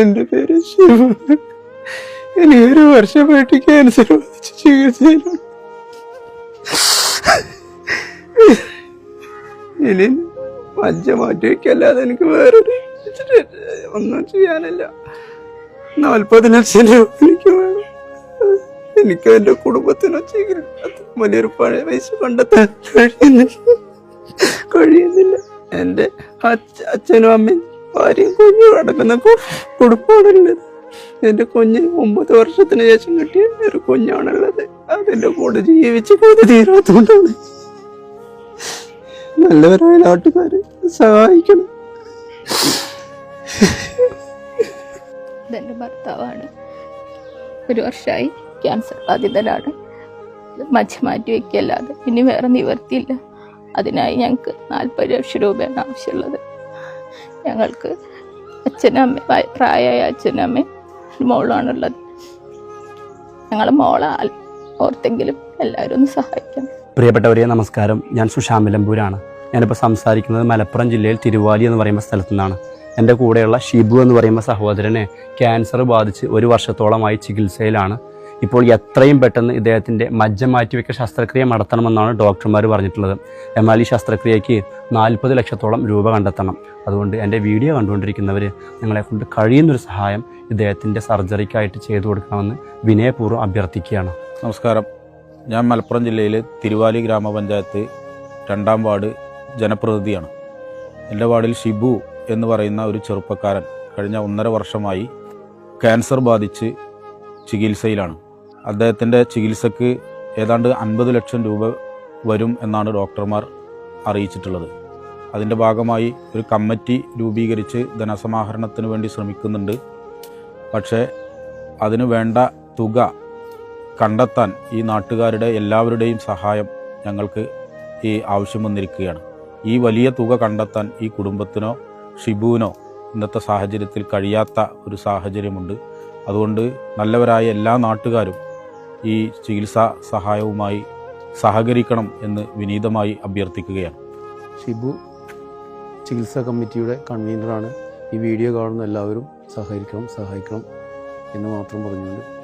എന്റെ പേര് ശിവ. എനിക്ക് ഒരു വർഷമായിട്ട് ക്യാൻസർ ബാധിച്ച് ചികിത്സയിലാണ് ഇനി മജ്ജ മാറ്റി വയ്ക്കല്ലാതെ എനിക്ക് വേറൊരു ഒന്നും ചെയ്യാനില്ല. നാൽപ്പത് ലക്ഷം രൂപ എനിക്ക് വേണം. എനിക്ക് എന്റെ കുടുംബത്തിനോ ചികിത്സ വലിയൊരു പഴയ പൈസ കണ്ടെത്താൻ കഴിയുന്നില്ല. കഴിയുന്നില്ല. എന്റെ അച്ഛ അച്ഛനും അമ്മയും ഭാര്യയും കുഞ്ഞും അടക്കുന്ന കു- കുടുംബമാണുള്ളത് എന്റെ കുഞ്ഞ് ഒമ്പത് വർഷത്തിന് ശേഷം കിട്ടിയ ഒരു കുഞ്ഞാണുള്ളത്. അതിന്റെ കൂടെ ജീവിച്ച് കൊതി തീരാത്തോണ്ടാണ് നല്ലവരായ നാട്ടുകാര് സഹായിക്കണം. ഇതെന്റെ ഭർത്താവാണ്. ഒരു വർഷമായി ക്യാൻസർ ബാധിതനാണ്. മച്ച മാറ്റി വയ്ക്കല്ലാതെ ഇനി വേറെ നിവർത്തിയില്ല അതിനായി ഞങ്ങൾക്ക് നാൽപ്പത് ലക്ഷം രൂപയാണ് ആവശ്യമുള്ളത്. ഞങ്ങൾക്ക് അച്ഛനും അമ്മ പ്രായമായ അച്ഛനും മോളാണുള്ളത് ഒരു മോളുമാണുള്ളത് ഞങ്ങളെ മോളെ ഓർത്തെങ്കിലും എല്ലാവരും ഒന്ന് സഹായിക്കാം പ്രിയപ്പെട്ടവരെ നമസ്കാരം. ഞാൻ സുഷാമിലമ്പൂരാണ് ഞാനിപ്പോൾ സംസാരിക്കുന്നത് മലപ്പുറം ജില്ലയിൽ തിരുവാലി എന്ന് പറയുന്ന സ്ഥലത്തു നിന്നാണ്. എന്റെ കൂടെയുള്ള ഷിബു എന്ന് പറയുന്ന സഹോദരനെ ക്യാൻസർ ബാധിച്ച് ഒരു വർഷത്തോളമായി ചികിത്സയിലാണ്. ഇപ്പോൾ എത്രയും പെട്ടെന്ന് ഇദ്ദേഹത്തിന്റെ മജ്ജ മാറ്റിവെക്കൽ ശസ്ത്രക്രിയ നടത്തണമെന്നാണ് ഡോക്ടർമാർ പറഞ്ഞിട്ടുള്ളത്. എന്നാൽ ഈ ശസ്ത്രക്രിയയ്ക്ക് നാൽപ്പത് ലക്ഷത്തോളം രൂപ കണ്ടെത്തണം. അതുകൊണ്ട് എന്റെ വീഡിയോ കണ്ടുകൊണ്ടിരിക്കുന്നവർ നിങ്ങളെ കൊണ്ട് കഴിയുന്നൊരു സഹായം ഇദ്ദേഹത്തിന്റെ സർജറിക്കായിട്ട് ചെയ്തു കൊടുക്കണമെന്ന് വിനയപൂർവം അഭ്യർത്ഥിക്കുകയാണ്. നമസ്കാരം. ഞാൻ മലപ്പുറം ജില്ലയിൽ തിരുവാലി ഗ്രാമപഞ്ചായത്ത് രണ്ടാം വാർഡ് ജനപ്രതിനിധിയാണ്. എന്റെ വാർഡിൽ ഷിബു എന്ന് പറയുന്ന ഒരു ചെറുപ്പക്കാരൻ കഴിഞ്ഞ ഒന്നര വർഷമായി ക്യാൻസർ ബാധിച്ച് ചികിത്സയിലാണ്. അദ്ദേഹത്തിന്റെ ചികിത്സയ്ക്ക് ഏതാണ്ട് അൻപത് ലക്ഷം രൂപ വരും എന്നാണ് ഡോക്ടർമാർ അറിയിച്ചിട്ടുള്ളത്. അതിന്റെ ഭാഗമായി ഒരു കമ്മിറ്റി രൂപീകരിച്ച് ധനസമാഹരണത്തിന് വേണ്ടി ശ്രമിക്കുന്നുണ്ട്. പക്ഷേ അതിനു വേണ്ട തുക കണ്ടെത്താൻ ഈ നാട്ടുകാരുടെ എല്ലാവരുടെയും സഹായം ഞങ്ങൾക്ക് ഈ ആവശ്യം വന്നിരിക്കുകയാണ്. ഈ വലിയ തുക കണ്ടെത്താൻ ഈ കുടുംബത്തിനോ ഷിബുവിനോ ഇന്നത്തെ സാഹചര്യത്തിൽ കഴിയാത്ത ഒരു സാഹചര്യമുണ്ട്. അതുകൊണ്ട് നല്ലവരായ എല്ലാ നാട്ടുകാരും ഈ ചികിത്സാ സഹായവുമായി സഹകരിക്കണം എന്ന് വിനീതമായി അഭ്യർത്ഥിക്കുകയാണ്. ഷിബു ചികിത്സാ കമ്മിറ്റിയുടെ കൺവീനറാണ്. ഈ വീഡിയോ കാണുന്ന എല്ലാവരും സഹകരിക്കണം സഹായിക്കണം എന്ന് മാത്രം പറഞ്ഞുകൊണ്ട്